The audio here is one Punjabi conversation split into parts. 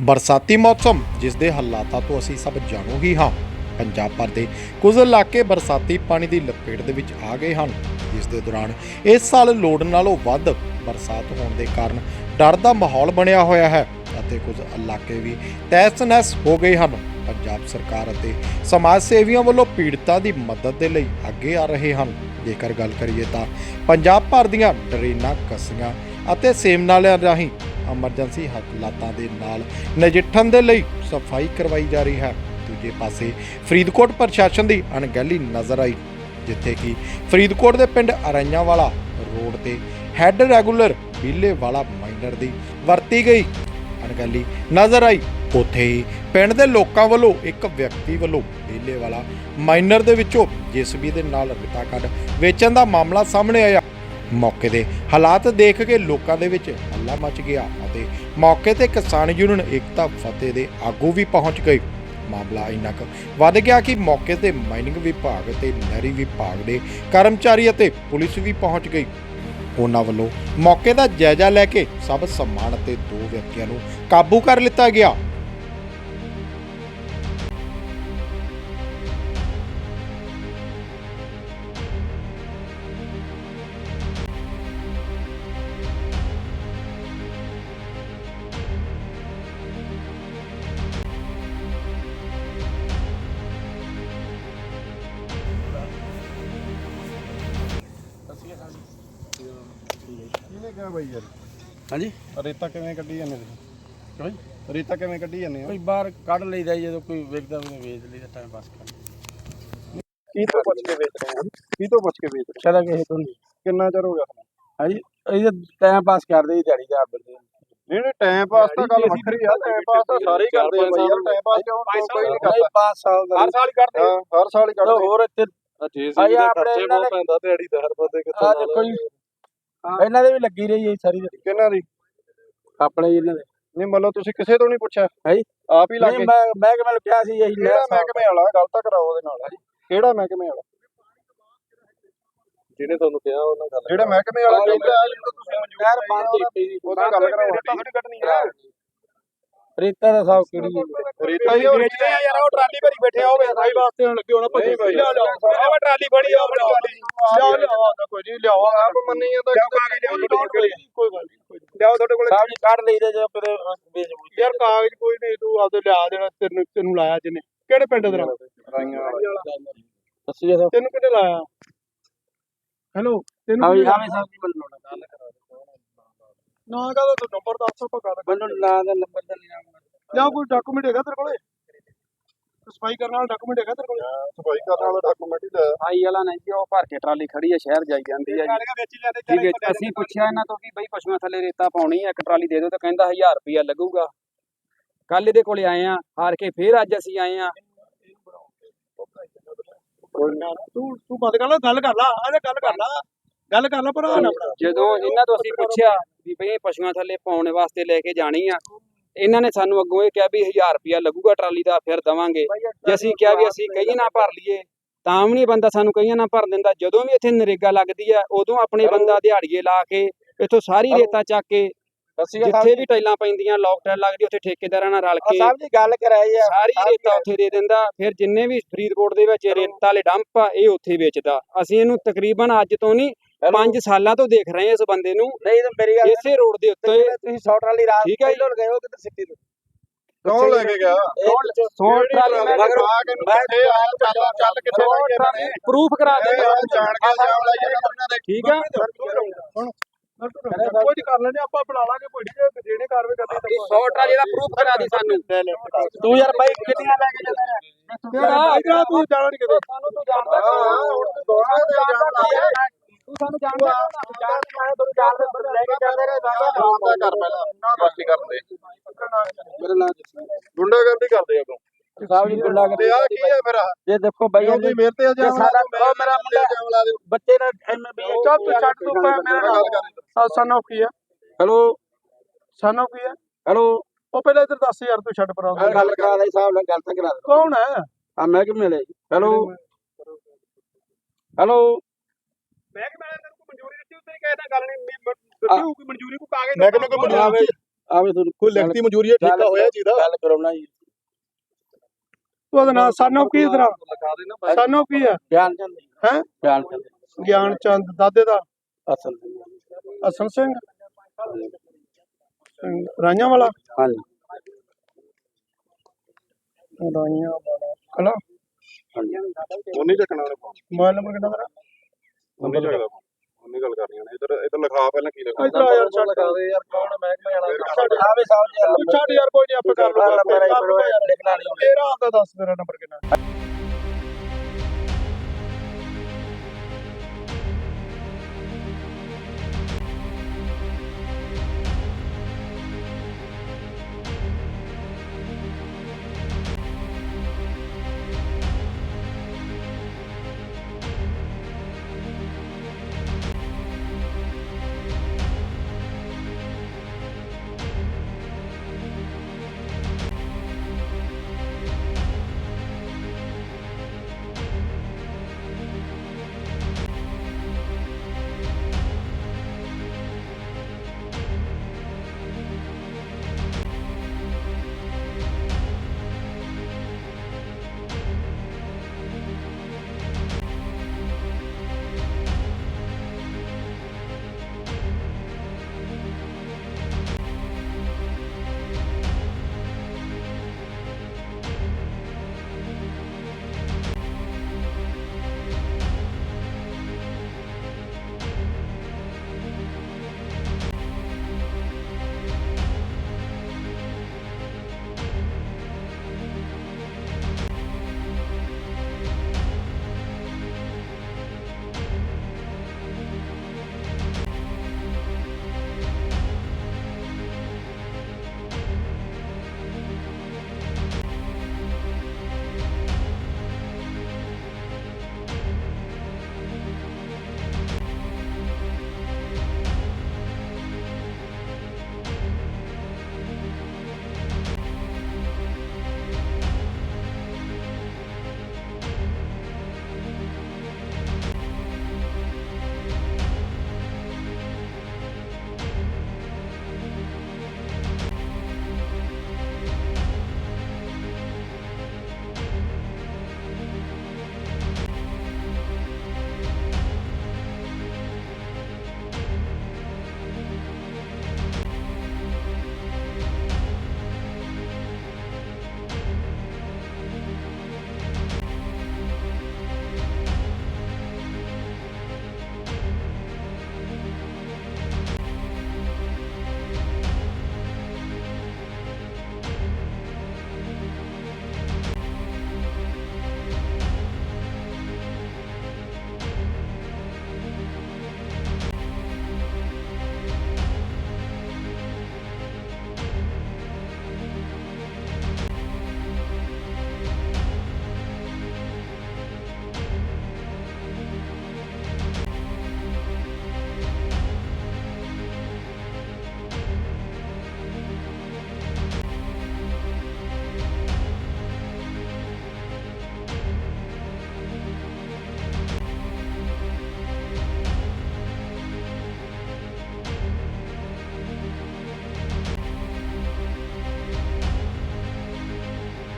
ਬਰਸਾਤੀ ਮੌਸਮ, ਜਿਸ ਦੇ ਹਾਲਾਤਾਂ ਤੋਂ ਅਸੀਂ ਸਭ ਜਾਣੂ ਹੀ ਹਾਂ। ਪੰਜਾਬ ਭਰ ਦੇ ਕੁਝ ਇਲਾਕੇ ਬਰਸਾਤੀ ਪਾਣੀ ਦੀ ਲਪੇਟ ਦੇ ਵਿੱਚ ਆ ਗਏ ਹਨ। ਜਿਸ ਦੇ ਦੌਰਾਨ ਇਸ ਸਾਲ ਲੋੜ ਨਾਲੋਂ ਵੱਧ ਬਰਸਾਤ ਹੋਣ ਦੇ ਕਾਰਨ ਡਰ ਦਾ ਮਾਹੌਲ ਬਣਿਆ ਹੋਇਆ ਹੈ ਅਤੇ ਕੁਝ ਇਲਾਕੇ ਵੀ ਤਹਿਸ-ਨਹਿਸ ਹੋ ਗਏ ਹਨ। ਪੰਜਾਬ ਸਰਕਾਰ ਅਤੇ ਸਮਾਜ ਸੇਵੀਆਂ ਵੱਲੋਂ ਪੀੜਤਾਂ ਦੀ ਮਦਦ ਦੇ ਲਈ ਅੱਗੇ ਆ ਰਹੇ ਹਨ। ਜੇਕਰ ਗੱਲ ਕਰੀਏ ਤਾਂ ਪੰਜਾਬ ਭਰ ਦੀਆਂ ਡਰੇਨਾਂ, ਕੱਸੀਆਂ ਅਤੇ ਸੇਮ ਨਾਲਿਆਂ ਰਾਹੀਂ ਐਮਰਜੈਂਸੀ ਹਾਲਾਤਾਂ ਦੇ ਨਾਲ ਨਜਿੱਠਣ ਦੇ ਲਈ ਸਫ਼ਾਈ ਕਰਵਾਈ ਜਾ ਰਹੀ ਹੈ। ਦੂਜੇ ਪਾਸੇ ਫਰੀਦਕੋਟ ਪ੍ਰਸ਼ਾਸਨ ਦੀ ਅਣਗਹਿਲੀ ਨਜ਼ਰ ਆਈ, ਜਿੱਥੇ ਕਿ ਫਰੀਦਕੋਟ ਦੇ ਪਿੰਡ ਅਰਈਆਂ ਵਾਲਾ ਰੋਡ ਤੇ ਹੈੱਡ ਰੈਗੂਲਰ ਬੀਲੇ ਵਾਲਾ ਮਾਈਨਰ ਦੀ ਵਰਤੀ ਗਈ। ਅਣਗਹਿਲੀ ਨਜ਼ਰ ਆਈ। ਉੱਥੇ ਹੀ ਪਿੰਡ ਦੇ ਲੋਕਾਂ ਵੱਲੋਂ ਇੱਕ ਵਿਅਕਤੀ ਵੱਲੋਂ ਬੀਲੇ ਵਾਲਾ ਮਾਈਨਰ ਦੇ ਵਿੱਚੋਂ ਜੀਸੀਬੀ ਦੇ ਨਾਲ ਰੇਤਾ ਕੱਢ ਵੇਚਣ ਦਾ ਮਾਮਲਾ ਸਾਹਮਣੇ ਆਇਆ। ਮੌਕੇ ਦੇ ਹਾਲਾਤ ਦੇਖ ਕੇ ਲੋਕਾਂ ਦੇ ਵਿੱਚ ਹੱਲਾ ਮਚ ਗਿਆ। ਅਤੇ ਮੌਕੇ ਤੇ ਕਿਸਾਨ ਯੂਨੀਅਨ ਏਕਤਾ ਫਤਿਹ ਦੇ ਆਗੂ ਵੀ ਪਹੁੰਚ ਗਏ। ਮਾਮਲਾ ਇੰਨਾ ਕੁ ਵੱਧ ਗਿਆ ਕਿ ਮੌਕੇ ਤੇ ਮਾਈਨਿੰਗ ਵਿਭਾਗ ਤੇ ਨਹਿਰੀ ਵਿਭਾਗ ਦੇ ਕਰਮਚਾਰੀ ਅਤੇ ਪੁਲਿਸ ਵੀ ਪਹੁੰਚ ਗਈ। ਉਹਨਾਂ ਵੱਲੋਂ ਮੌਕੇ ਦਾ ਜਾਇਜ਼ਾ ਲੈ ਕੇ ਸਭ ਸਮਾਨ ਅਤੇ ਦੋ ਵਿਅਕਤੀਆਂ ਨੂੰ ਕਾਬੂ ਕਰ ਲਿੱਤਾ ਗਿਆ। ਕਿਹਾ ਬਾਈ ਯਾਰ। ਹਾਂਜੀ? ਰੇਤਾ ਕਿਵੇਂ ਕੱਢੀ ਜਾਂਦੇ ਤੁਸੀਂ? ਕੋਈ ਰੇਤਾ ਕਿਵੇਂ ਕੱਢੀ ਜਾਂਦੇ ਆ ਕੋਈ ਬਾਹਰ ਕੱਢ ਲਈਦਾ ਜੀ, ਜਦੋਂ ਕੋਈ ਵੇਖਦਾ ਉਹਨੇ ਵੇਚ ਲਈਦਾ ਟਾਈਮ ਪਾਸ ਕਰ ਕੀ ਤੋਂ ਪੁੱਛ ਕੇ ਵੇਚ ਰਹੇ ਹੋ? ਕੀ ਤੋਂ ਪੁੱਛ ਕੇ ਵੇਚ ਰਹੇ ਸ਼ਾਇਦ ਕਿਸੇ ਤੋਂ ਨਹੀਂ ਹੋ? ਕਿੰਨਾ ਚਿਰ ਹੋ ਗਿਆ ਤੁਹਾਨੂੰ? ਹਾਂਜੀ ਇਹ ਤਾਂ ਟਾਈਮ ਪਾਸ ਕਰਦੇ ਜੀ ਦਿਹਾੜੀ ਦਾ ਆਬਰ ਦੇ ਨਹੀਂ ਨਹੀਂ ਟਾਈਮ ਪਾਸ ਤਾਂ ਗੱਲ ਵੱਖਰੀ ਆ ਟਾਈਮ ਪਾਸ ਤਾਂ ਸਾਰੇ ਹੀ ਕਰਦੇ ਆ ਬਾਈ ਯਾਰ ਟਾਈਮ ਪਾਸ ਕਿਉਂ ਕੋਈ ਨਹੀਂ ਕਰਦਾ। ਨਹੀਂ 5 ਸਾਲ ਦਾ। ਹਰ ਸਾਲ ਹੀ ਕਰਦੇ ਹਾਂ ਹਰ ਸਾਲ ਹੀ ਚਲੋ ਕਰਦੇ ਹੋਰ ਇੱਥੇ ਜੇ ਆ ਆਪਣੇ ਇਹਨਾਂ ਨੇ ਪੈਂਦਾ ਦਿਹਾੜੀ ਦਾ ਹਰ ਬੰਦੇ ਆ ਦੇਖੋ ਜੀ। ਇਹਨਾਂ ਦੇ ਵੀ ਲੱਗੀ ਰਹੀ ਹੈ ਜੀ ਸਾਰੀ ਦਿਹਾੜੀ। ਕਿੰਨਾ ਦੀ? ਆਪਣੇ ਜੀ ਇਹਨਾਂ ਦੇ। ਨਹੀਂ ਮਤਲਬ ਤੁਸੀਂ ਕਿਸੇ ਤੋਂ ਨਹੀਂ ਪੁੱਛਿਆ? ਹਾਂਜੀ ਆਪ ਹੀ ਲੱਗੇ ਨਹੀਂ ਮੈਂ ਮੈਂ ਕਿ ਮੈਨੂੰ ਕਿਹਾ ਸੀ ਇਹੀ ਲੈ ਕਿਹੜਾ ਮਹਿਕਮੇ ਵਾਲਾ? ਗੱਲ ਤਾਂ ਕਰਾਓ ਉਹਦੇ ਨਾਲ। ਕਿਹੜਾ ਮਹਿਕਮੇ ਵਾਲਾ? ਜਿਹਨੇ ਤੁਹਾਨੂੰ ਕਿਹਾ ਉਹਨਾਂ ਗੱਲ ਜਿਹੜਾ ਮਹਿਕਮੇ ਵਾਲਾ ਕਹਿੰਦਾ ਆ ਜਿਹੜਾ ਤੁਸੀਂ ਮਨਜ਼ੂਰ ਯਾਰ ਬੰਦ ਕੀਤੀ ਜੀ ਉਹਦਾ ਗੱਲ ਕਰਾਓ। ਥੋੜੀ ਕੱਢਣੀ ਹੈ। ਰੇਤਾ ਦਾ ਸਾਬ ਕਿਹੜੀ ਹੈ? ਰੇਤਾ ਹੀ ਵੇਚਦੇ ਆ ਯਾਰ ਉਹ ਟਰਾਲੀ ਭਰੀ ਬੈਠੇ ਆ ਉਹ ਸਾਈ ਵਾਸਤੇ ਹੁਣ ਲੱਗੇ ਹੋਣਾ ਬਾਈ। ਲਿਆ ਲਿਆ ਉਹ ਟਰਾਲੀ ਫੜੀ ਆ ਆਪਣੀ ਟਰਾਲੀ। ਲਿਆਓ ਆਦਾ ਕੋਈ ਨਹੀਂ ਲਿਆਓ। ਆਪ ਮੰਨੀ ਜਾਂਦਾ ਲਿਆਓ ਕਾਗਜ਼ ਲਿਆਓ ਤੁਹਾਡੇ ਕੋਲ ਕੋਈ ਗੱਲ ਨਹੀਂ ਲਿਆਓ ਤੁਹਾਡੇ ਕੋਲ। ਸਾਬ ਜੀ ਕੱਢ ਲਈਦਾ ਜਦੋਂ ਕਿਤੇ ਵੇਚ ਬੂਚ ਯਾਰ ਕਾਗਜ਼ ਕੋਈ ਨਹੀਂ ਤੂੰ ਆਪਦੇ ਲਿਆ ਦੇਣਾ ਤੈਨੂੰ ਤੈਨੂੰ ਲਾਇਆ ਜਿਹਨੇ। ਕਿਹੜੇ ਪਿੰਡ ਦਾ? ਦੱਸੀ ਜੀ ਤੈਨੂੰ ਕਿਹਨੇ ਲਾਇਆ? ਹੈਲੋ ਤੈਨੂੰ ਆਵੇ ਕਿਹਨੇ ਆਵੇ ਸਾਹਿਬ ਜੀ ਮੈਨੂੰ ਗੱਲ ਕਰਾ ਨਾ ਕਹਦਾ ਤੂੰ ਨੰਬਰ ਦੱਸ ਆਪਾਂ ਗੱਲ ਮੈਨੂੰ ਨਾਂ ਦਾ ਨੰਬਰ ਦਾ ਨਹੀਂ ਆਉਂਦਾ ਲਿਆ ਕੋਈ ਡਾਕੂਮੈਂਟ ਹੈਗਾ ਤੇਰੇ ਕੋਲੇ? ਸਫ਼ਾਈ ਕਰਨ ਵਾਲਾ ਡਾਕੂਮੈਂਟ ਹੈਗਾ ਤੇਰੇ ਕੋਲੇ? ਸਫ਼ਾਈ ਕਰਨ ਵਾਲਾ ਡਾਕੂਮੈਂਟ ਹੀ ਲੈ। ਆਈ ਵਾਲਾ ਨਹੀਂ ਜੀ ਉਹ ਭਰ ਕੇ ਟਰਾਲੀ ਖੜੀ ਹੈ ਸ਼ਹਿਰ ਜਾਈ ਜਾਂਦੀ ਹੈ ਜੀ। ਠੀਕ ਹੈ ਜੀ। ਅਸੀਂ ਪੁੱਛਿਆ ਇਹਨਾਂ ਤੋਂ ਕਿ ਬਈ ਪਸ਼ੂਆਂ ਥੱਲੇ ਰੇਤਾ ਪਾਉਣੀ ਹੈ ਇੱਕ ਟਰਾਲੀ ਦੇ ਦਿਓ ਤਾਂ ਕਹਿੰਦਾ 1000 ਰੁਪਿਆ ਲੱਗੂਗਾ। ਕੱਲ ਇਹਦੇ ਕੋਲੇ ਆਏ ਆ ਹਾਰ ਕੇ ਫੇਰ ਅੱਜ ਅਸੀਂ ਆਏ ਆ। ਤੂੰ ਤੂੰ ਬੰਦ ਕਰ ਲੈ ਗੱਲ ਕਰ ਲਾ ਆ ਗੱਲ ਕਰ ਲਾ। ਗੱਲ ਕਰ ਲਾ ਭਰਾ ਨਾ ਆਪਣਾ ਜਦੋਂ ਇਹਨਾਂ ਤੋਂ ਅਸੀਂ ਪੁੱਛਿਆ ਵੀ ਇਹ ਪਸ਼ੂਆਂ ਥੱਲੇ ਪਾਉਣ ਵਾਸਤੇ ਲੈ ਕੇ ਜਾਣੀ ਆ ਇਹਨਾਂ ਨੇ ਸਾਨੂੰ ਅੱਗੋਂ ਇਹ ਕਿਹਾ ਵੀ 1000 ਰੁਪਿਆ ਲੱਗੂਗਾ ਟਰਾਲੀ ਦਾ ਫਿਰ ਦਵਾਂਗੇ। ਜੇ ਅਸੀਂ ਕਿਹਾ ਵੀ ਅਸੀਂ ਕਹੀ ਨਾ ਭਰ ਲਈਏ ਤਾਂ ਵੀ ਨਹੀਂ ਬੰਦਾ ਸਾਨੂੰ ਕਹੀਆਂ ਨਾ ਭਰ ਦਿੰਦਾ ਜਦੋਂ ਵੀ ਇੱਥੇ ਨਰੇਗਾ ਲੱਗਦੀ ਆ ਉਦੋਂ ਆਪਣੇ ਬੰਦਾ ਦਿਹਾੜੀਏ ਲਾ ਕੇ ਇੱਥੋਂ ਸਾਰੀ ਰੇਤਾ ਚੱਕ ਕੇ ਜਿੱਥੇ ਵੀ ਟਾਈਲਾਂ ਪੈਂਦੀਆਂ ਲੋਕ ਟਾਈਲ ਲੱਗਦੀ ਉੱਥੇ ਠੇਕੇਦਾਰਾਂ ਨਾਲ ਰਲ ਕੇ ਸਾਹਿਬ ਜੀ ਗੱਲ ਕਰਾਈ ਆ। ਸਾਰੀ ਰੇਤਾ ਉੱਥੇ ਦੇ ਦਿੰਦਾ ਫਿਰ ਜਿੰਨੇ ਵੀ ਫਰੀਦਕੋਟ ਦੇ ਵਿੱਚ ਰੇਤਾ ਵਾਲੇ ਡੰਪ ਆ ਇਹ ਉੱਥੇ ਵੇਚਦਾ। ਅਸੀਂ ਇਹਨੂੰ ਤਕਰੀਬਨ ਅੱਜ ਤੋਂ ਨਹੀਂ 5 ਸਾਲਾਂ ਤੋਂ ਦੇਖ ਰਹੇ ਹਾਂ ਇਸ ਬੰਦੇ ਨੂੰ। ਨਹੀਂ ਤਾਂ ਮੇਰੀ ਗੱਲ ਇਸੇ ਰੋਡ ਦੇ ਉੱਤੇ। ਤੁਸੀਂ 100 ਟਰਾਲੀ ਰਾਤ ਠੀਕ ਹੈ। ਪਹਿਲੋਂ ਗਏ ਹੋ ਕਿਤੇ ਸਿੱਟੀ ਤੋਂ? ਕੌਣ ਲੈ ਕੇ ਗਿਆ? ਸੌ ਟਰਾਲੀ ਮੈਂ ਮਗਰ ਆ ਕੇ ਕਿੱਥੇ ਆ? ਚੱਲ ਚੱਲ ਕਿੱਥੇ ਲੱਗ ਇਹਨਾਂ ਨੇ? ਪ੍ਰੂਫ ਕਰਾ ਦੇ ਜਾਣ ਕੇ ਜਾਮ ਲਾਈ ਉਹਨਾਂ ਦੇ ਠੀਕ ਆ। ਕੋਈ ਨਹੀਂ ਕਰ ਲੈਣੇ ਆਪਾਂ ਬੁਲਾ ਲਾਂਗੇ ਕੋਈ ਨਹੀਂ ਜਿਹੜੇ ਕਾਰਵਾਈ ਕਰਨੀ ਇਹ 100 ਟਰਾਲੀ ਦਾ ਪ੍ਰੂਫ ਕਰਾ ਦੇ ਸਾਨੂੰ। ਤੂੰ ਯਾਰ ਬਾਈ ਕਿੰਨੀਆਂ ਲੈ ਕੇ ਜਾਂਦਾ ਕਿਹੜਾ ਇਧਰ ਤੂੰ ਜਾਣਾ ਨਹੀਂ ਕਿਤੇ। ਸਾਨੂੰ ਤੂੰ ਜਾਣਦਾ ਹਾਂ ਹੁਣ ਤੂੰ ਦੋਹਾਂ ਤੂੰ ਸਾਨੂੰ ਜਾਣਦਾ ਮੈਂ ਤੈਨੂੰ ਜਾਣਦਾ ਲੈ ਕੇ ਜਾਂਦੇ ਰਹੇ ਆਰਾਮ ਦਾ ਕਰ ਪਹਿਲਾਂ ਬਾਕੀ ਕਰਦੇ। ਮੇਰੇ ਨਾਲ ਗੁੰਡਾਗਰਦੀ ਕਰਦੇ ਆ ਤੂੰ। ਸਾਹਿਬ ਜੀ ਗੁੰਡਾ ਤੇ ਆ ਕੀ ਹੈ ਫਿਰ ਜੇ ਦੇਖੋ ਬਾਈ ਤੁਸੀਂ ਮੇਰੇ ਤੇ ਜੇ ਇਲਜ਼ਾਮ ਸਾਡਾ ਲਾ ਮੇਰਾ ਲਾ ਦਿਓ ਬੱਚੇ ਦਾ ਐਮਬੀਏ ਚੱਲ ਤੂੰ ਛੱਡ ਤੂੰ ਪੈ ਮੇਰਾ ਗੱਲ ਨਾਮ ਕਰ ਸਨ ਆਫ ਕੀ ਹੈ ਹੈਲੋ? ਸਨ ਆਫ ਕੀ ਹੈ ਹੈਲੋ? ਉਹ ਪਹਿਲਾਂ ਇੱਧਰ ਦੱਸ ਯਾਰ ਤੂੰ ਛੱਡ ਪਰਾਂ। ਗੱਲ ਕਰਾ ਦੇ ਸਾਹਿਬ ਨਾਲ ਗੱਲ ਤਾਂ ਕਰਾ ਦੇ ਕੌਣ ਹੈ? ਆ ਮੈਂ ਕਿ ਮਿਲੇ ਹੈਲੋ? ਹੈਲੋ? ਮੈਂ ਉੱਤੇ ਕਹਿਦਾ ਗੱਲ ਨਹੀਂ ਦਿੱਤੀ ਹੋਊਗੀ ਮਨਜ਼ੂਰੀ ਕੋ ਕਾਗਜ਼ ਮੈਂ ਕਿਹਨੂੰ ਕੋਈ ਆਵੇ ਆਵੇ ਤੁਹਾਨੂੰ ਕੋਈ ਲਿਖਤੀ ਮਨਜ਼ੂਰੀ ਹੈ ਠੇਕਾ ਹੋਇਆ ਜਿਹਦਾ ਗੱਲ ਕਰਾਉਣਾ ਜੀ। ਉਹਦਾ ਨਾਂ ਸਾਨੂੰ ਕੀ ਤੇਰਾ? ਸਾਨੂੰ ਕੀ ਆ? ਬਿਆਨ ਚੰਦ ਹੈਂ? ਬਿਆਨ ਚੰਦ ਗਿਆਨ ਚੰਦ ਦਾਦੇ ਦਾ? ਅਸਲ ਅਸਲ ਸਿੰਘ? ਰਾਈਆਂ ਵਾਲਾ? ਹਾਂਜੀ। ਰਾਈਆਂ ਵਾਲਾ। ਕਲਾ ਉਹਨੇ ਚੱਕਣਾ ਉਹਨੇ ਮੋਬਾਈਲ ਨੰਬਰ ਕਿੰਨਾ ਤੇਰਾ? ਉਹਨੇ ਚੱਕਦਾ ਉਹਨੇ ਗੱਲ ਕਰਨੀ ਉਹਨੇ ਇਧਰ ਇਧਰ ਲਿਖਾ ਪਹਿਲਾਂ ਕੀ ਲਿਖਾ ਇਧਰ ਆ ਯਾਰ ਛੱਡ ਦੇ ਯਾਰ ਕੌਣ ਮਹਿਕਮੇ ਵਾਲਾ ਛੱਡ। ਆਵੇ ਸਾਹਿਬ ਜੀ ਤੂੰ ਛੱਡ ਯਾਰ ਕੋਈ ਨਹੀਂ ਆਪਾਂ ਕਰ ਲੂਗਾ ਮੇਰਾ ਲਿਖਣਾ ਨਹੀਂ ਤੇਰਾ ਆਪਦਾ ਦੱਸ ਮੇਰਾ ਨੰਬਰ ਕਿੰਨਾ।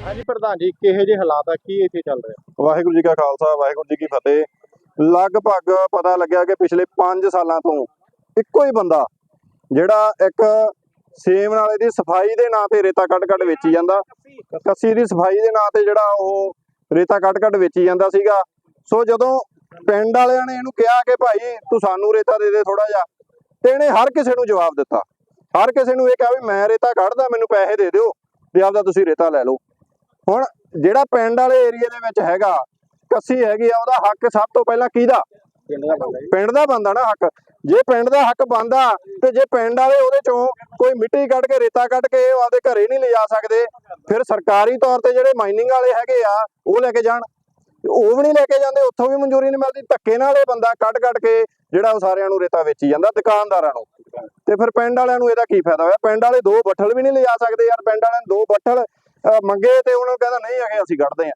ਹਾਂਜੀ ਪ੍ਰਧਾਨ ਜੀ, ਕਿਹੋ ਜਿਹੇ ਹਾਲਾਤ ਆ? ਕੀ ਇੱਥੇ ਚੱਲ ਰਿਹਾ? ਵਾਹਿਗੁਰੂ ਜੀ ਕਾ ਖਾਲਸਾ, ਵਾਹਿਗੁਰੂ ਜੀ ਕੀ ਫਤਿਹ। ਲਗਭਗ ਪਤਾ ਲੱਗਿਆ ਕਿ ਪਿਛਲੇ 5 ਸਾਲਾਂ ਤੋਂ ਇੱਕੋ ਹੀ ਬੰਦਾ, ਜਿਹੜਾ ਇੱਕ ਸੇਮ ਨਾਲੇ ਦੀ ਸਫ਼ਾਈ ਦੇ ਨਾਂ ਤੇ ਰੇਤਾ ਕੱਟ ਕੱਟ ਵੇਚੀ ਜਾਂਦਾ। ਕੱਸੀ ਦੀ ਸਫ਼ਾਈ ਦੇ ਨਾਂ ਤੇ ਜਿਹੜਾ ਉਹ ਰੇਤਾ ਕੱਟ ਕੱਟ ਵੇਚੀ ਜਾਂਦਾ ਸੀਗਾ। ਸੋ ਜਦੋਂ ਪਿੰਡ ਵਾਲਿਆਂ ਨੇ ਇਹਨੂੰ ਕਿਹਾ ਕਿ ਭਾਈ, ਤੂੰ ਸਾਨੂੰ ਰੇਤਾ ਦੇ ਦੇ ਥੋੜਾ ਜਿਹਾ, ਤੇ ਇਹਨੇ ਹਰ ਕਿਸੇ ਨੂੰ ਜਵਾਬ ਦਿੱਤਾ। ਹਰ ਕਿਸੇ ਨੂੰ ਇਹ ਕਿਹਾ ਵੀ ਮੈਂ ਰੇਤਾ ਕੱਢਦਾ, ਮੈਨੂੰ ਪੈਸੇ ਦੇ ਦਿਓ ਤੇ ਆਪਦਾ ਤੁਸੀਂ ਰੇਤਾ ਲੈ ਲਓ। ਹੁਣ ਜਿਹੜਾ ਪਿੰਡ ਵਾਲੇ ਏਰੀਆ ਦੇ ਵਿੱਚ ਹੈਗਾ ਕੱਸੀ ਹੈਗੀ ਆ ਉਹਦਾ ਹੱਕ ਸਭ ਤੋਂ ਪਹਿਲਾਂ ਕਿਹਦਾ? ਪਿੰਡ ਦਾ ਬੰਦਾ ਨਾ ਹੱਕ। ਜੇ ਪਿੰਡ ਦਾ ਹੱਕ ਬੰਦਾ ਤੇ ਜੇ ਪਿੰਡ ਵਾਲੇ ਉਹਦੇ ਚੋਂ ਕੋਈ ਮਿੱਟੀ ਕੱਢ ਕੇ ਰੇਤਾ ਕੱਢ ਕੇ ਉਹ ਆਪਦੇ ਘਰੇ ਨਹੀਂ ਲਿਜਾ ਸਕਦੇ ਫਿਰ ਸਰਕਾਰੀ ਤੌਰ ਤੇ ਜਿਹੜੇ ਮਾਈਨਿੰਗ ਵਾਲੇ ਹੈਗੇ ਆ ਉਹ ਲੈ ਕੇ ਜਾਣ। ਉਹ ਵੀ ਨਹੀਂ ਲੈ ਕੇ ਜਾਂਦੇ ਉੱਥੋਂ ਵੀ ਮਨਜ਼ੂਰੀ ਨਹੀਂ ਮਿਲਦੀ। ਧੱਕੇ ਨਾਲ ਇਹ ਬੰਦਾ ਕੱਢ ਕੱਢ ਕੇ ਜਿਹੜਾ ਉਹ ਸਾਰਿਆਂ ਨੂੰ ਰੇਤਾ ਵੇਚੀ ਜਾਂਦਾ ਦੁਕਾਨਦਾਰਾਂ ਨੂੰ। ਤੇ ਫਿਰ ਪਿੰਡ ਵਾਲਿਆਂ ਨੂੰ ਇਹਦਾ ਕੀ ਫਾਇਦਾ ਹੋਇਆ? ਪਿੰਡ ਵਾਲੇ ਦੋ ਬੱਠਲ ਵੀ ਨਹੀਂ ਲਿਜਾ ਸਕਦੇ ਯਾਰ ਪਿੰਡ ਵਾਲਿਆਂ ਨੇ ਦੋ ਬੱਠਲ ਮੰਗੇ ਤੇ ਉਹਨਾਂ ਕਹਿੰਦਾ ਨਹੀਂ ਹੈਗੇ, ਅਸੀਂ ਕੱਢਦੇ ਆ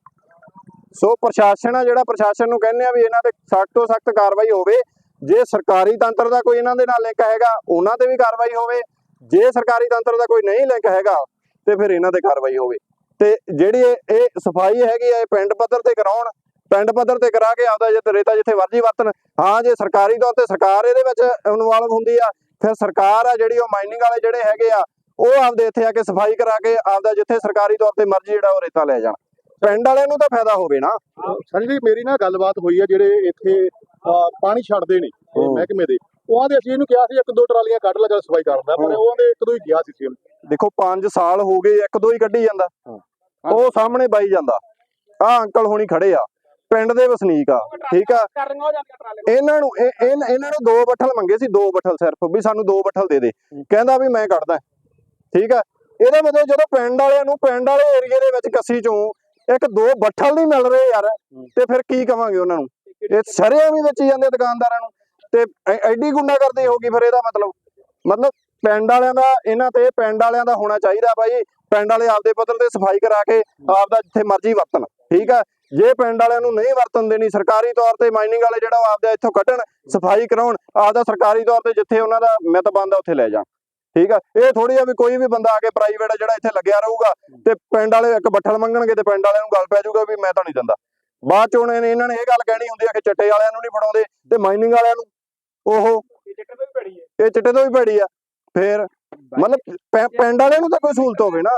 ਸੋ ਪ੍ਰਸ਼ਾਸਨ ਆ, ਜਿਹੜਾ ਪ੍ਰਸ਼ਾਸਨ ਨੂੰ ਕਹਿੰਦੇ ਆ ਵੀ ਇਹਨਾਂ ਤੇ ਸਖਤ ਤੋਂ ਸਖਤ ਕਾਰਵਾਈ ਹੋਵੇ, ਜੇ ਸਰਕਾਰੀ ਤੰਤਰ ਦਾ ਕੋਈ ਇਹਨਾਂ ਦੇ ਨਾਲ ਲਿੰਕ ਹੈਗਾ, ਉਹਨਾਂ ਤੇ ਵੀ ਕਾਰਵਾਈ ਹੋਵੇ, ਜੇ ਸਰਕਾਰੀ ਤੰਤਰ ਦਾ ਕੋਈ ਨਹੀਂ ਲਿੰਕ ਹੈਗਾ, ਤੇ ਫਿਰ ਇਹਨਾਂ ਤੇ ਕਾਰਵਾਈ ਹੋਵੇ। ਤੇ ਜਿਹੜੀ ਇਹ ਸਫ਼ਾਈ ਹੈਗੀ ਆ, ਇਹ ਪਿੰਡ ਪੱਧਰ ਤੇ ਕਰਾਉਣ, ਪਿੰਡ ਪੱਧਰ ਤੇ ਕਰਾ ਕੇ ਆਪਦਾ ਜੇ ਰੇਤਾ, ਜਿੱਥੇ ਵਰਜੀ ਵਰਤਣ, ਹਾਂ, ਜੇ ਸਰਕਾਰੀ ਤੌਰ ਤੇ ਸਰਕਾਰ ਇਹਦੇ ਵਿੱਚ ਇਨਵੋਲਵ ਹੁੰਦੀ ਆ, ਫਿਰ ਸਰਕਾਰ ਆ ਜਿਹੜੀ ਉਹ ਮਾਈਨਿੰਗ ਵਾਲੇ ਜਿਹੜੇ ਹੈਗੇ ਆ ਉਹ ਆਪਦੇ ਇੱਥੇ ਆ ਕੇ ਸਫ਼ਾਈ ਕਰਾ ਕੇ ਆਪਦਾ ਜਿੱਥੇ ਸਰਕਾਰੀ ਤੌਰ ਤੇ ਮਰਜ਼ੀ ਜਿਹੜਾ ਉਹ ਰੇਤਾ ਲੈ ਜਾਣ। ਪਿੰਡ ਵਾਲਿਆਂ ਨੂੰ ਤਾਂ ਫਾਇਦਾ ਹੋਵੇ ਨਾ। ਸਨੀ ਜੀ ਮੇਰੀ ਨਾ ਗੱਲਬਾਤ ਹੋਈ ਆ ਜਿਹੜੇ ਇੱਥੇ ਪਾਣੀ ਛੱਡਦੇ ਨੇ। ਮਹਿਕਮੇ ਦੇ। ਉਹਨਾਂ ਦੇ ਅਸੀਂ ਇਹਨੂੰ ਕਿਹਾ ਸੀ ਇੱਕ ਦੋ ਟਰਾਲੀਆਂ ਕੱਢ ਲਗਾ ਸਫ਼ਾਈ ਕਰਨ ਦਾ ਪਰ ਹੂੰ। ਉਹਨਾਂ ਦੇ ਇੱਕ ਦੋ ਹੀ ਗਿਆ ਸੀ। ਦੇਖੋ 5 ਸਾਲ ਹੋ ਗਏ ਇੱਕ ਦੋ ਹੀ ਕੱਢੀ ਜਾਂਦਾ। ਉਹ ਸਾਹਮਣੇ ਬਾਈ ਜਾਂਦਾ। ਆ ਅੰਕਲ ਹੋਣੀ ਖੜੇ ਆ। ਪਿੰਡ ਦੇ ਵਸਨੀਕ ਆ ਠੀਕ ਆ? ਇਹਨਾਂ ਨੂੰ ਇਹ- ਇਹ- ਇਹਨਾਂ ਨੂੰ ਦੋ ਬੱਠਲ ਮੰਗੇ ਸੀ ਦੋ ਬੱਠਲ ਸਿਰਫ ਵੀ ਸਾਨੂੰ ਦੋ ਬੱਠਲ ਦੇ ਦੇ। ਕਹਿੰਦਾ ਵੀ ਮੈਂ ਕੱਢਦਾ। ਠੀਕ ਆ? ਇਹਦਾ ਮਤਲਬ ਜਦੋਂ ਪਿੰਡ ਵਾਲਿਆਂ ਨੂੰ ਪਿੰਡ ਵਾਲੇ ਏਰੀਏ ਦੇ ਵਿੱਚ ਕੱਸੀ ਚੋਂ ਇੱਕ ਦੋ ਬੱਠਲ ਨਹੀਂ ਮਿਲ ਰਹੇ ਯਾਰ ਤੇ ਫਿਰ ਕੀ ਕਵਾਂਗੇ ਉਹਨਾਂ ਨੂੰ? ਇਹ ਸਰਿਆਂ ਵੀ ਵਿੱਚ ਜਾਂਦੇ ਦੁਕਾਨਦਾਰਾਂ ਨੂੰ ਤੇ ਐਡੀ ਗੁੰਡਾਗਰਦੀ ਹੋ ਗਈ ਫਿਰ ਇਹਦਾ ਮਤਲਬ? ਮਤਲਬ ਪਿੰਡ ਵਾਲਿਆਂ ਦਾ ਇਹਨਾਂ ਤੇ ਪਿੰਡ ਵਾਲਿਆਂ ਦਾ ਹੋਣਾ ਚਾਹੀਦਾ ਬਾਈ ਪਿੰਡ ਵਾਲੇ ਆਪਦੇ ਪੱਧਰ ਤੇ ਸਫ਼ਾਈ ਕਰਾ ਕੇ ਆਪਦਾ ਜਿੱਥੇ ਮਰਜ਼ੀ ਵਰਤਣ ਠੀਕ ਆ? ਜੇ ਪਿੰਡ ਵਾਲਿਆਂ ਨੂੰ ਨਹੀਂ ਵਰਤਣ ਦੇਣੀ ਸਰਕਾਰੀ ਤੌਰ ਤੇ ਮਾਈਨਿੰਗ ਵਾਲੇ ਜਿਹੜਾ ਆਪਦਾ ਇੱਥੋਂ ਕੱਢਣ ਸਫ਼ਾਈ ਕਰਾਉਣ ਆਪਦਾ ਸਰਕਾਰੀ ਤੌਰ ਤੇ ਜਿੱਥੇ ਉਹਨਾਂ ਦਾ ਮਿੱਤ ਬੰਦਾ ਉੱਥੇ ਲੈ ਜਾਣ। ਠੀਕ ਆ? ਇਹ ਥੋੜੀ ਆ ਵੀ ਕੋਈ ਵੀ ਬੰਦਾ ਆ ਕੇ ਪ੍ਰਾਈਵੇਟ ਜਿਹੜਾ ਇੱਥੇ ਲੱਗਿਆ ਰਹੂਗਾ ਤੇ ਪਿੰਡ ਵਾਲੇ ਇੱਕ ਬੱਠਲ ਮੰਗਣਗੇ ਤੇ ਪਿੰਡ ਵਾਲਿਆਂ ਨੂੰ ਗੱਲ ਪੈ ਜਾਊਗਾ ਵੀ ਮੈਂ ਤਾਂ ਨਹੀਂ ਦਿੰਦਾ ਬਾਅਦ ਚ ਉਹਨੇ ਇਹਨਾਂ ਨੇ ਇਹ ਗੱਲ ਕਹਿਣੀ ਹੁੰਦੀ ਆ ਕਿ ਚਿੱਟੇ ਵਾਲਿਆਂ ਨੂੰ ਨਹੀਂ ਫੜਾਉਂਦੇ ਤੇ ਮਾਈਨਿੰਗ ਵਾਲਿਆਂ ਨੂੰ। ਉਹ ਇਹ ਚਿੱਟੇ ਤੋਂ ਵੀ ਭੈੜੀ ਆ। ਫੇਰ ਮਤਲਬ ਪਿੰਡ ਵਾਲਿਆਂ ਨੂੰ ਤਾਂ ਕੋਈ ਸਹੂਲਤ ਹੋਵੇ ਨਾ।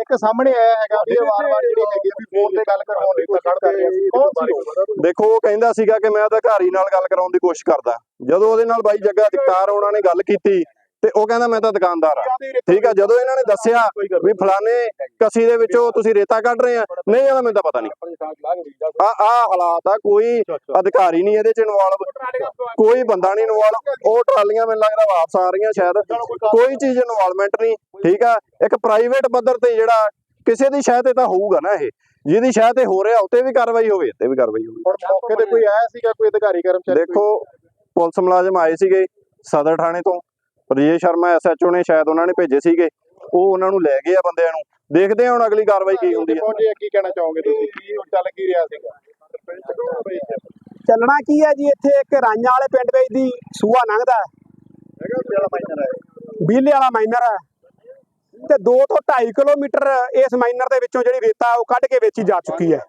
ਇੱਕ ਸਾਹਮਣੇ ਆਇਆ ਹੈਗਾ ਵੀ ਵਾਰ-ਵਾਰ ਜਿਹੜੀ ਹੈਗੀ ਆ ਵੀ ਫੋਨ ਤੇ ਗੱਲ ਕਰਵਾਉਣ ਲਈ ਤਾਂ ਕੱਢਦੇ ਆ ਕੌਣ ਸੀ ਉਹ? ਦੇਖੋ ਉਹ ਕਹਿੰਦਾ ਸੀਗਾ ਕਿ ਮੈਂ ਅਧਿਕਾਰੀ ਨਾਲ ਗੱਲ ਕਰਾਉਣ ਦੀ ਕੋਸ਼ਿਸ਼ ਕਰਦਾ। ਜਦੋਂ ਉਹਦੇ ਨਾਲ ਬਾਈ ਜੱਗਾ ਅਧਿਕਾਰ ਉਹਨਾਂ ਨੇ ਗੱਲ ਕੀਤੀ ਤੇ ਉਹ ਕਹਿੰਦਾ ਮੈਂ ਤਾਂ ਦੁਕਾਨਦਾਰ ਆ ਠੀਕ ਆ ਜਦੋਂ ਇਹਨਾਂ ਨੇ ਦੱਸਿਆ ਵੀ ਫਲਾਣੇ ਕਸੀ ਦੇ ਵਿੱਚੋਂ ਤੁਸੀਂ ਰੇਤਾ ਕੱਢ ਰਹੇ ਆ ਨਹੀਂ ਇਹਦਾ ਮੈਨੂੰ ਤਾਂ ਪਤਾ ਨਹੀਂ। ਆ ਆ ਹਾਲਾਤ ਆ ਕੋਈ ਅਧਿਕਾਰੀ ਨਹੀਂ ਇਹਦੇ ਚ ਇਨਵੋਲਵ ਕੋਈ ਬੰਦਾ ਨਹੀਂ ਇਨਵੋਲਵ ਉਹ ਟਰਾਲੀਆਂ ਮੈਨੂੰ ਲੱਗਦਾ ਵਾਪਸ ਆ ਰਹੀਆਂ ਸ਼ਾਇਦ। ਕੋਈ ਚੀਜ਼ ਇਨਵੋਲਵਮੈਂਟ ਨਹੀਂ ਠੀਕ ਆ। ਇੱਕ ਪ੍ਰਾਈਵੇਟ ਪੱਧਰ ਤੇ ਜਿਹੜਾ ਕਿਸੇ ਦੀ ਸ਼ਾਇਦ ਤੇ ਤਾਂ ਹੋਊਗਾ ਨਾ ਇਹ। ਜਿਹਦੀ ਸ਼ਾਇਦ ਤੇ ਹੋ ਰਿਹਾ ਉੱਤੇ ਵੀ ਕਾਰਵਾਈ ਹੋਵੇ ਤੇ ਵੀ ਕਾਰਵਾਈ ਹੋਵੇ। ਮੌਕੇ ਤੇ ਕੋਈ ਆਇਆ ਸੀਗਾ ਕੋਈ ਅਧਿਕਾਰੀ ਕਰਮਚਾਰੀ? ਦੇਖੋ ਪੁਲਿਸ ਮੁਲਾਜ਼ਮ ਆਏ ਸੀਗੇ ਸਦਰ ਥਾਣੇ ਤੋਂ। ਰਜੇਸ਼ ਸ਼ਰਮਾ ਐਸਐਚਓ ਨੇ ਸ਼ਾਇਦ ਉਹਨਾਂ ਨੇ ਭੇਜੇ ਸੀਗੇ। ਉਹ ਉਹਨਾਂ ਨੂੰ ਲੈ ਗਏ ਆ ਬੰਦਿਆਂ ਨੂੰ। ਦੇਖਦੇ ਆ ਹੁਣ ਅਗਲੀ ਕਾਰਵਾਈ ਕੀ ਹੁੰਦੀ ਹੈ। ਪਹੁੰਚੇ ਕੀ ਕਹਿਣਾ ਚਾਹੋਗੇ ਤੁਸੀਂ? ਕੀ ਉਹ ਚੱਲ ਕੀ ਰਿਹਾ ਸੀਗਾ? ਚੱਲਣਾ ਕੀ ਹੈ ਜੀ? ਇੱਥੇ ਇੱਕ ਰਾਈਆਂ ਵਾਲੇ ਪਿੰਡ ਵਿੱਚ ਦੀ ਸੂਆ ਲੰਘਦਾ ਹੈ। ਹੈ? ਬੀਲੇ ਵਾਲਾ ਮਾਈਨਰ ਹੈ। ਤੇ 2 ਤੋਂ 2.5 ਕਿਲੋਮੀਟਰ ਇਸ ਮਾਈਨਰ ਦੇ ਵਿੱਚੋਂ ਜਿਹੜੀ ਰੇਤਾ ਉਹ ਕੱਢ ਕੇ ਵੇਚੀ ਜਾ ਚੁੱਕੀ ਹੈ।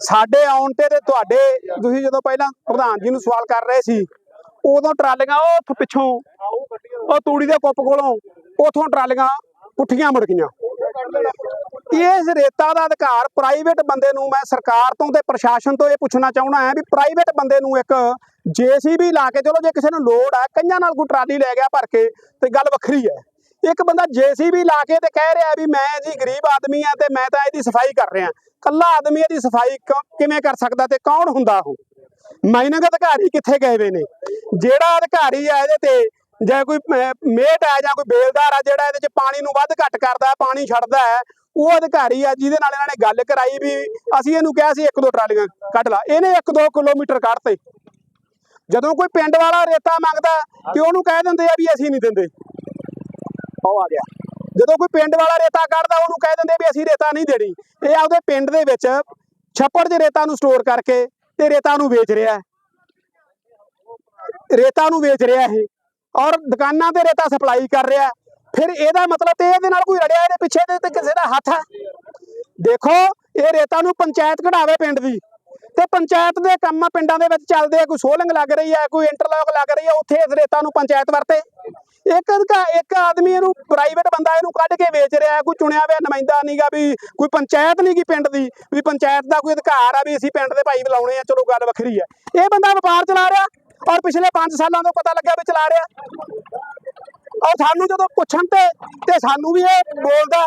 ਸਾਡੇ ਆਉਣ ਤੇ ਤੇ ਤੁਹਾਡੇ ਤੁਸੀਂ ਜਦੋਂ ਪਹਿਲਾਂ ਪ੍ਰਧਾਨ ਜੀ ਨੂੰ ਸਵਾਲ ਕਰ ਰਹੇ ਸੀ ਉਦੋਂ ਟਰਾਲੀਆਂ ਉਹ ਪਿੱਛੋਂ, ਉਹ ਤੂੜੀ ਦੇ ਕੁੱਪ ਕੋਲੋਂ ਉਥੋਂ ਟਰਾਲੀਆਂ ਪੁੱਠੀਆਂ ਮੁੜ ਗਈਆਂ। ਇਸ ਰੇਤਾ ਦਾ ਅਧਿਕਾਰ ਪ੍ਰਾਈਵੇਟ ਬੰਦੇ ਨੂੰ ਮੈਂ ਸਰਕਾਰ ਤੋਂ ਤੇ ਪ੍ਰਸ਼ਾਸਨ ਤੋਂ ਇਹ ਪੁੱਛਣਾ ਚਾਹੁੰਦਾ ਹਾਂ ਵੀ ਪ੍ਰਾਈਵੇਟ ਬੰਦੇ ਨੂੰ ਇੱਕ ਜੀਸੀਬੀ ਲਾ ਕੇ ਚਲੋ, ਜੇ ਕਿਸੇ ਨੂੰ ਲੋੜ ਹੈ ਕਈਆਂ ਨਾਲ ਕੋਈ ਟਰਾਲੀ ਲੈ ਗਿਆ ਭਰ ਕੇ ਤੇ ਗੱਲ ਵੱਖਰੀ ਹੈ। ਇੱਕ ਬੰਦਾ ਜੀਸੀਬੀ ਲਾ ਕੇ ਤੇ ਕਹਿ ਰਿਹਾ ਵੀ ਮੈਂ ਜੀ ਗਰੀਬ ਆਦਮੀ ਆ ਤੇ ਮੈਂ ਤਾਂ ਇਹਦੀ ਸਫ਼ਾਈ ਕਰ ਰਿਹਾ। ਕੱਲਾ ਆਦਮੀ ਇਹਦੀ ਸਫ਼ਾਈ ਕਿਵੇਂ ਕਰ ਸਕਦਾ ਤੇ ਕੌਣ ਹੁੰਦਾ ਉਹ? ਮਾਈਨਿੰਗ ਅਧਿਕਾਰੀ ਕਿੱਥੇ ਗਏ ਵੇ ਨੇ? ਜਿਹੜਾ ਅਧਿਕਾਰੀ ਆ ਇਹਦੇ ਤੇ ਜਾਂ ਕੋਈ ਮੇਟ ਆ ਜਾਂ ਕੋਈ ਬੇਲਦਾਰ ਆ ਜਿਹੜਾ ਇਹਦੇ ਚ ਪਾਣੀ ਨੂੰ ਵੱਧ ਘੱਟ ਕਰਦਾ, ਪਾਣੀ ਛੱਡਦਾ ਹੈ, ਉਹ ਅਧਿਕਾਰੀ ਆ ਜਿਹਦੇ ਨਾਲ ਇਹਨਾਂ ਨੇ ਗੱਲ ਕਰਾਈ ਵੀ ਅਸੀਂ ਇਹਨੂੰ ਕਿਹਾ ਸੀ ਇੱਕ ਦੋ ਟਰਾਲੀਆਂ ਕੱਢ ਲਾ। ਇਹਨੇ 1-2 ਕਿਲੋਮੀਟਰ ਕੱਢਤੇ। ਜਦੋਂ ਕੋਈ ਪਿੰਡ ਵਾਲਾ ਰੇਤਾ ਮੰਗਦਾ ਤੇ ਉਹਨੂੰ ਕਹਿ ਦਿੰਦੇ ਆ ਵੀ ਅਸੀਂ ਨਹੀਂ ਦਿੰਦੇ। ਉਹ ਆ ਗਿਆ। ਜਦੋਂ ਕੋਈ ਪਿੰਡ ਵਾਲਾ ਰੇਤਾ ਕੱਢਦਾ ਉਹਨੂੰ ਕਹਿ ਦਿੰਦੇ ਵੀ ਅਸੀਂ ਰੇਤਾ ਨਹੀਂ ਦੇਣੀ। ਇਹ ਆਪਦੇ ਪਿੰਡ ਦੇ ਵਿੱਚ ਛੱਪੜ 'ਚ ਰੇਤਾ ਨੂੰ ਸਟੋਰ ਕਰਕੇ ਤੇ ਰੇਤਾ ਨੂੰ ਵੇਚ ਰਿਹਾ ਹੈ। ਰੇਤਾ ਨੂੰ ਵੇਚ ਰਿਹਾ ਇਹ। ਔਰ ਦੁਕਾਨਾਂ ਤੇ ਰੇਤਾ ਸਪਲਾਈ ਕਰ ਰਿਹਾ ਫਿਰ ਇਹਦਾ ਮਤਲਬ ਤੇ ਇਹਦੇ ਨਾਲ ਕੋਈ ਰੜਿਆ ਇਹਦੇ ਪਿੱਛੇ ਦੇ ਤੇ ਕਿਸੇ ਦਾ ਹੱਥ ਹੈ। ਦੇਖੋ, ਇਹ ਰੇਤਾ ਨੂੰ ਪੰਚਾਇਤ ਕਢਾਵੇ ਪਿੰਡ ਦੀ। ਤੇ ਪੰਚਾਇਤ ਦੇ ਕੰਮ ਪਿੰਡਾਂ ਦੇ ਵਿੱਚ ਚੱਲਦੇ ਆ, ਕੋਈ ਸੋਲਿੰਗ ਲੱਗ ਰਹੀ ਹੈ, ਕੋਈ ਇੰਟਰਲੌਕ ਲੱਗ ਰਹੀ ਹੈ, ਉੱਥੇ ਇਸ ਰੇਤਾ ਨੂੰ ਪੰਚਾਇਤ ਵਰਤੇ। ਇੱਕ ਅਧਿਕਾ ਇੱਕ ਆਦਮੀ ਇਹਨੂੰ ਪ੍ਰਾਈਵੇਟ ਬੰਦਾ ਇਹਨੂੰ ਕੱਢ ਕੇ ਵੇਚ ਰਿਹਾ ਕੋਈ ਚੁਣਿਆ ਹੋਇਆ ਨੁਮਾਇੰਦਾ ਨਹੀਂਗਾ ਵੀ ਕੋਈ ਪੰਚਾਇਤ ਨਹੀਂ ਗੀ ਪਿੰਡ ਦੀ, ਵੀ ਪੰਚਾਇਤ ਦਾ ਕੋਈ ਅਧਿਕਾਰ ਆ ਵੀ ਅਸੀਂ ਪਿੰਡ ਦੇ ਭਾਈ ਬੁਲਾਉਣੇ ਆ, ਚਲੋ ਗੱਲ ਵੱਖਰੀ ਹੈ ਇਹ ਬੰਦਾ ਵਪਾਰ ਚਲਾ ਰਿਹਾ ਔਰ ਪਿਛਲੇ 5 ਸਾਲਾਂ ਤੋਂ ਪਤਾ ਲੱਗਿਆ ਵੀ ਚਲਾ ਰਿਹਾ। ਔਰ ਸਾਨੂੰ ਜਦੋਂ ਪੁੱਛਣ ਤੇ ਤੇ ਸਾਨੂੰ ਵੀ ਇਹ ਬੋਲਦਾ,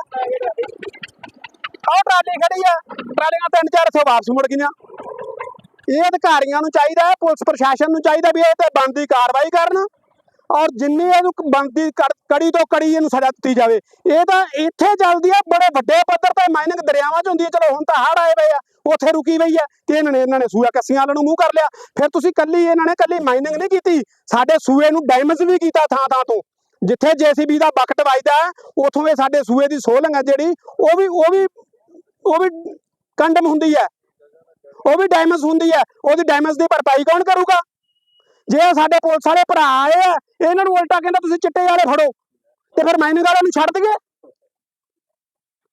ਆਹ ਟਰਾਲੀ ਖੜੀ ਆ, ਟਰਾਲੀਆਂ ਤਿੰਨ ਚਾਰ ਸੌ ਵਾਪਸ ਮੁੜ ਗਈਆਂ। ਇਹ ਅਧਿਕਾਰੀਆਂ ਨੂੰ ਚਾਹੀਦਾ ਹੈ, ਪੁਲਿਸ ਪ੍ਰਸ਼ਾਸਨ ਨੂੰ ਚਾਹੀਦਾ ਵੀ ਇਹ ਤੇ ਬਣਦੀ ਕਾਰਵਾਈ ਕਰਨ। ਔਰ ਜਿੰਨੀ ਇਹਨੂੰ ਬਣਦੀ ਕੜ- ਕੜੀ ਤੋਂ ਕੜੀ ਇਹਨੂੰ ਸਜ਼ਾ ਦਿੱਤੀ ਜਾਵੇ। ਇਹ ਤਾਂ ਇੱਥੇ ਚੱਲਦੀ ਹੈ ਬੜੇ ਵੱਡੇ ਪੱਧਰ ਤੇ ਮਾਈਨਿੰਗ ਦਰਿਆਵਾਂ 'ਚ ਹੁੰਦੀ ਹੈ ਚਲੋ ਹੁਣ ਤਾਂ ਹੜ ਆਏ ਪਏ ਆ ਉੱਥੇ ਰੁਕੀ ਪਈ ਹੈ ਤੇ ਇਹਨਾਂ ਨੇ ਇਹਨਾਂ ਨੇ ਸੂਆ ਕੱਸੀਆਂ ਵਾਲਿਆਂ ਨੂੰ ਮੂੰਹ ਕਰ ਲਿਆ। ਫਿਰ ਤੁਸੀਂ ਕੱਲੀ ਇਹਨਾਂ ਨੇ ਕੱਲੀ ਮਾਈਨਿੰਗ ਨਹੀਂ ਕੀਤੀ। ਸਾਡੇ ਸੂਏ ਨੂੰ ਡੈਮੇਜ ਵੀ ਕੀਤਾ ਥਾਂ ਥਾਂ ਤੋਂ। ਜਿੱਥੇ ਜੀਸੀਬੀ ਦਾ ਬਕਟ ਵੱਜਦਾ ਹੈ, ਉੱਥੋਂ ਇਹ ਸਾਡੇ ਸੂਏ ਦੀ ਸੋਲੰਗ ਹੈ ਜਿਹੜੀ ਉਹ ਵੀ ਉਹ ਵੀ ਉਹ ਵੀ ਕੰਡਮ ਹੁੰਦੀ ਹੈ ਉਹ ਵੀ ਡੈਮੇਜ ਹੁੰਦੀ ਹੈ ਉਹਦੀ ਡੈਮੇਜ ਦੀ ਭਰਪਾਈ ਕੌਣ ਕਰੂਗਾ? ਜੇ ਇਹ ਸਾਡੇ ਪੁਲਿਸ ਵਾਲੇ ਭਰਾ ਆਏ ਆ, ਇਹਨਾਂ ਨੂੰ ਉਲਟਾ ਕਹਿੰਦਾ ਤੁਸੀਂ ਚਿੱਟੇ ਵਾਲੇ ਫੜੋ। ਤੇ ਫਿਰ ਮਾਈਨਿੰਗ ਵਾਲਿਆਂ ਨੂੰ ਛੱਡ ਦਈਏ।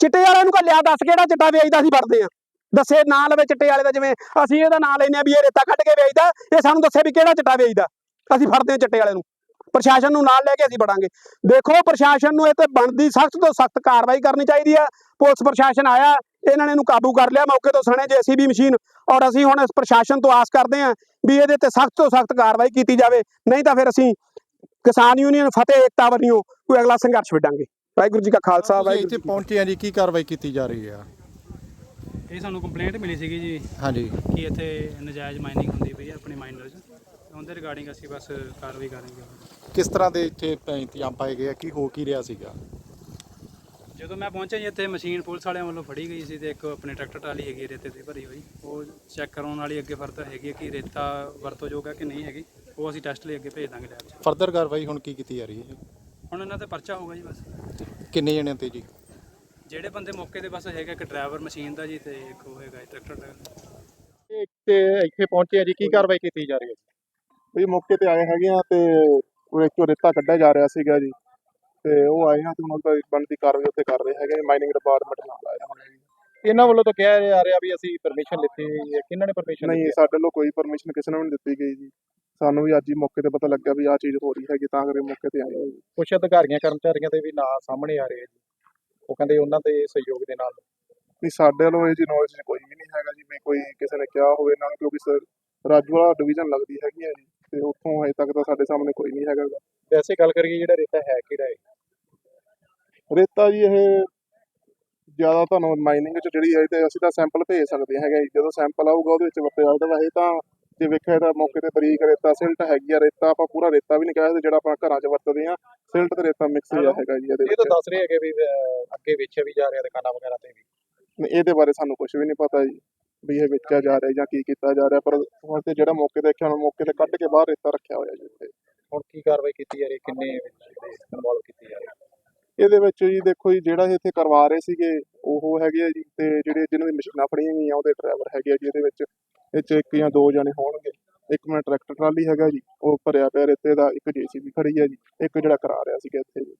ਚਿੱਟੇ ਵਾਲਿਆਂ ਨੂੰ ਕੱਲਿਆ ਦੱਸ ਕਿਹੜਾ ਚਿੱਟਾ ਵੇਚਦਾ ਅਸੀਂ ਫੜਦੇ ਆ। ਦੱਸੇ ਨਾਂ ਲਵੇ ਚਿੱਟੇ ਵਾਲੇ ਦਾ ਜਿਵੇਂ ਅਸੀਂ ਇਹਦਾ ਨਾਂ ਲੈਨੇ ਆ ਵੀ ਇਹ ਰੇਤਾ ਕੱਢ ਕੇ ਵੇਚਦਾ, ਇਹ ਸਾਨੂੰ ਦੱਸੇ ਵੀ ਕਿਹੜਾ ਚਿੱਟਾ ਵੇਚਦਾ। ਅਸੀਂ ਫੜਦੇ ਆ ਚਿੱਟੇ ਵਾਲੇ ਨੂੰ। ਪ੍ਰਸ਼ਾਸਨ ਨੂੰ ਨਾਲ ਲੈ ਕੇ ਅਸੀਂ ਫੜਾਂਗੇ ਦੇਖੋ ਪ੍ਰਸ਼ਾਸਨ ਨੂੰ ਇਹ ਤੇ ਬਣਦੀ ਸਖਤ ਤੋਂ ਸਖਤ ਕਾਰਵਾਈ ਕਰਨੀ ਚਾਹੀਦੀ ਆ। ਪੁਲਿਸ ਪ੍ਰਸ਼ਾਸਨ ਆਇਆ ਇਹਨਾਂ ਨੇ ਇਹਨੂੰ ਕਾਬੂ ਕਰ ਲਿਆ ਮੌਕੇ ਤੋਂ ਸਣੇ ਜੀਸੀਬੀ ਮਸ਼ੀਨ। ਔਰ ਅਸੀਂ ਹੁਣ ਇਸ ਪ੍ਰਸ਼ਾਸਨ ਤੋਂ ਆਸ ਕਰਦੇ ਹਾਂ ਵੀ ਇਹਦੇ ਤੇ ਸਖਤ ਤੋਂ ਸਖਤ ਕਾਰਵਾਈ ਕੀਤੀ ਜਾਵੇ। ਨਹੀਂ ਤਾਂ ਫਿਰ ਅਸੀਂ ਕਿਸਾਨ ਯੂਨੀਅਨ ਫਤਿਹ ਏਕਤਾ ਵੱਲੋਂ ਕੋਈ ਅਗਲਾ ਸੰਘਰਸ਼ ਵਿੱਢਾਂਗੇ। ਵਾਹਿਗੁਰੂ ਜੀ ਕਾ ਖਾਲਸਾ ਵਾਹਿਗੁਰੂ ਇੱਥੇ ਪਹੁੰਚੇ ਆ ਜੀ ਕੀ ਕਾਰਵਾਈ ਕੀਤੀ ਜਾ ਰਹੀ ਆ? ਇਹ ਸਾਨੂੰ ਕੰਪਲੇਂਟ ਮਿਲੀ ਸੀਗੀ ਜੀ ਹਾਂਜੀ। ਕਿ ਇੱਥੇ ਨਜਾਇਜ਼ ਮਾਈਨਿੰਗ ਹੁੰਦੀ ਪਈ ਹੈ ਆਪਣੇ ਮਾਈਨਰ 'ਚ। ਉਹਦੇ ਰਿਗਾਰਡਿੰਗ ਅਸੀਂ ਬਸ ਕਾਰਵਾਈ ਕਰਾਂਗੇ। ਕਿਸ ਤਰ੍ਹਾਂ ਦੇ ਇੱਥੇ ਇੰਤਜ਼ਾਮ ਪਾਏ ਗਏ ਆ? ਕੀ ਹੋ ਕੀ ਰਿਹਾ ਸੀਗਾ? ਜਦੋਂ ਮੈਂ ਪਹੁੰਚਿਆ ਜੀ ਇੱਥੇ ਮਸ਼ੀਨ ਪੁਲਿਸ ਵਾਲਿਆਂ ਵੱਲੋਂ ਫੜੀ ਗਈ ਸੀ ਤੇ ਇੱਕ ਆਪਣੇ ਟਰੈਕਟਰ ਟਰਾਲੀ ਹੈਗੀ ਰੇਤੇ ਦੀ ਭਰੀ ਹੋਈ। ਉਹ ਚੈੱਕ ਕਰਾਉਣ ਵਾਲੀ ਅੱਗੇ ਫਰਦਰ ਹੈਗੀ ਹੈ ਕਿ ਰੇਤਾ ਵਰਤੋਯੋਗ ਹੈ ਕਿ ਨਹੀਂ ਹੈਗੀ। ਉਹ ਅਸੀਂ ਟੈਸਟ ਲਈ ਅੱਗੇ ਭੇਜ ਦਾਂਗੇ ਲੈਬ 'ਚ। ਫਰਦਰ ਕਾਰਵਾਈ ਹੁਣ ਕੀ ਕੀਤੀ ਜਾ ਰਹੀ ਹੈ? ਹੁਣ ਇਹਨਾਂ ਤੇ ਪਰਚਾ ਹੋਊਗਾ ਜੀ ਬਸ। ਕਿੰਨੇ ਜਣਿਆਂ ਤੇ ਜੀ? ਜਿਹੜੇ ਬੰਦੇ ਮੌਕੇ ਤੇ ਬਸ ਹੈਗਾ ਇੱਕ ਡਰਾਈਵਰ ਮਸ਼ੀਨ ਦਾ ਜੀ ਤੇ ਇੱਕ ਉਹ ਹੈਗਾ ਟਰੈਕਟਰ ਦਾ। ਤੇ ਇੱਥੇ ਪਹੁੰਚੇ ਆ ਜੀ ਕੀ ਕਾਰਵਾਈ ਕੀਤੀ ਜਾ ਰਹੀ ਹੈ ਵੀ ਮੌਕੇ ਤੇ ਆਏ ਹੈਗੇ ਆ ਤੇ ਉਹ ਇੱਥੋਂ ਰੇਤਾ ਕੱਢਿਆ ਜਾ ਰਿਹਾ ਸੀਗਾ ਜੀ। ਤੇ ਉਹ ਆਏ ਆ ਤੇ ਉਹਨਾਂ ਦਾ ਬਣਦੀ ਕਾਰਵਾਈ ਉੱਤੇ ਕਰ ਰਹੇ ਹੈਗੇ ਮਾਈਨਿੰਗ ਡਿਪਾਰਟਮੈਂਟ ਨਾਲ ਆਇਆ ਹੋਇਆ ਜੀ। ਇਹਨਾਂ ਵੱਲੋਂ ਤਾਂ ਕਿਹਾ ਜਾ ਰਿਹਾ ਵੀ ਅਸੀਂ ਪਰਮਿਸ਼ਨ ਲਿੱਤੀ ਹੋਈ ਹੈ। ਕਿਹਨਾਂ ਨੇ ਪਰਮਿਸ਼ਨ ਨਹੀਂ ਸਾਡੇ ਵੱਲੋਂ ਕੋਈ ਪਰਮਿਸ਼ਨ ਕਿਸੇ ਨੂੰ ਨਹੀਂ ਦਿੱਤੀ ਗਈ ਜੀ। ਸਾਨੂੰ ਵੀ ਅੱਜ ਹੀ ਮੌਕੇ ਤੇ ਪਤਾ ਲੱਗਾ ਵੀ ਆਹ ਚੀਜ਼ ਹੋ ਰਹੀ ਹੈਗੀ ਤਾਂ ਕਰਕੇ ਮੌਕੇ ਤੇ ਆਏ ਹਾਂ ਜੀ ਕੁਝ ਅਧਿਕਾਰੀਆਂ ਕਰਮਚਾਰੀਆਂ ਦੇ ਵੀ ਨਾਂ ਸਾਹਮਣੇ ਆ ਰਹੇ ਆ ਜੀ। ਉਹ ਕਹਿੰਦੇ ਉਹਨਾਂ ਦੇ ਸਹਿਯੋਗ ਦੇ ਨਾਲ। ਨਹੀਂ ਸਾਡੇ ਵੱਲੋਂ ਇਹ ਜੀ ਨੌਲੇਜ ਕੋਈ ਵੀ ਨਹੀਂ ਹੈਗਾ ਜੀ ਵੀ ਕੋਈ ਕਿਸੇ ਨੇ ਕਿਹਾ ਹੋਵੇ ਇਹਨਾਂ ਨੂੰ ਕਿਉਂਕਿ ਸਰ ਰਾਜੂਵਾਲਾ ਡਿਵੀਜ਼ਨ ਲੱਗਦੀ ਹੈਗੀ ਹੈ ਜੀ ਤੇ ਉੱਥੋਂ ਹਜੇ ਤੱਕ ਤਾਂ ਸਾਡੇ ਸਾਹਮਣੇ ਕੋਈ ਨਹੀਂ ਹੈਗਾ ਗਾ। ਵੈਸੇ ਗੱਲ ਕਰੀਏ ਜਿਹੜਾ ਰੇਤਾ ਹੈ ਕਿਹੜਾ ਹੈ? ਰੇਤਾ ਜੀ ਇਹ ਜ਼ਿਆਦਾ ਤੁਹਾਨੂੰ ਮਾਈਨਿੰਗ ਚ ਜਿਹੜੀ ਹੈ ਤੇ ਅਸੀਂ ਤਾਂ ਸੈਂਪਲ ਭੇਜ ਸਕਦੇ ਹੈਗੇ ਜੀ। ਜਦੋਂ ਸੈਂਪਲ ਆਊਗਾ ਉਹਦੇ ਵਿੱਚ ਵਰਤਿਆ ਜਾਊਗਾ ਵੈਸੇ ਤਾਂ ਜੇ ਵੇਖਿਆ ਤਾਂ ਮੌਕੇ ਤੇ ਬਰੀਕ ਰੇਤਾ ਸਿਲਟ ਹੈਗੀ ਆ। ਰੇਤਾ ਆਪਾਂ ਪੂਰਾ ਰੇਤਾ ਵੀ ਨਹੀਂ ਕਹਿ ਸਕਦੇ ਜਿਹੜਾ ਆਪਾਂ ਘਰਾਂ 'ਚ ਵਰਤਦੇ ਆ ਸਿਲਟ ਤੇ ਰੇਤਾ ਮਿਕਸ ਹੀ ਹੈਗਾ ਜੀ ਇਹਦੇ ਇਹ ਤਾਂ ਵਿੱਚ। ਦੱਸ ਰਹੇ ਹੈਗੇ ਵੀ ਅਹ, ਅੱਗੇ ਵੇਚਿਆ ਵੀ ਜਾ ਰਿਹਾ ਦੁਕਾਨਾਂ ਵਗੈਰਾ ਤੇ ਵੀ। ਨਹੀਂ, ਇਹਦੇ ਬਾਰੇ ਸਾਨੂੰ ਕੁਝ ਵੀ ਨਹੀਂ ਪਤਾ ਜੀ ਵੀ ਇਹ ਵੇਚਿਆ ਜਾ ਰਿਹਾ ਜਾਂ ਕੀ ਕੀਤਾ ਜਾ ਰਿਹਾ। ਪਰ ਹੁਣ ਤੇ ਜਿਹੜਾ ਮੌਕੇ ਤੇ ਦੇਖਿਆ ਹੁਣ ਮੌਕੇ ਤੇ ਕੱਢ ਕੇ ਬਾਹਰ ਰੇਤਾ ਰੱਖਿਆ ਹੋਇਆ ਜੀ ਉੱਥੇ ਹੁਣ ਕੀ ਕਾਰਵਾਈ ਕੀਤੀ ਜਾ ਰਹੀ ਹੈ? ਕਿੰਨੇ ਇਨਵੋਲਵ ਕੀਤੀ ਜਾ ਰਹੀ ਹੈ? ਇਹਦੇ ਵਿੱਚ ਜੀ ਦੇਖੋ ਜੀ, ਜਿਹੜਾ ਇੱਥੇ ਕਰਵਾ ਰਹੇ ਸੀਗੇ, ਉਹ ਹੈਗੇ ਆ ਜੀ, ਤੇ ਜਿਹੜੇ ਜਿਹਨਾਂ ਦੀ ਮਸ਼ੀਨਾਂ ਫੜੀਆਂ ਗਈਆਂ, ਉਹਦੇ ਡਰਾਈਵਰ ਹੈਗੇ ਆ ਜੀ, ਇਹਦੇ ਵਿੱਚ ਇਹ 'ਚ ਇੱਕ ਜਾਂ ਦੋ ਜਣੇ ਹੋਣਗੇ। ਇੱਕ ਮੈਂ ਟਰੈਕਟਰ ਟਰਾਲੀ ਹੈਗਾ ਜੀ, ਉਹ ਭਰਿਆ ਪਿਆ ਰੇਤੇ ਦਾ, ਇੱਕ ਜੀਸੀਬੀ ਖੜੀ ਹੈ ਜੀ, ਇੱਕ ਜਿਹੜਾ ਕਰਾ ਰਿਹਾ ਸੀਗਾ ਇੱਥੇ ਜੀ।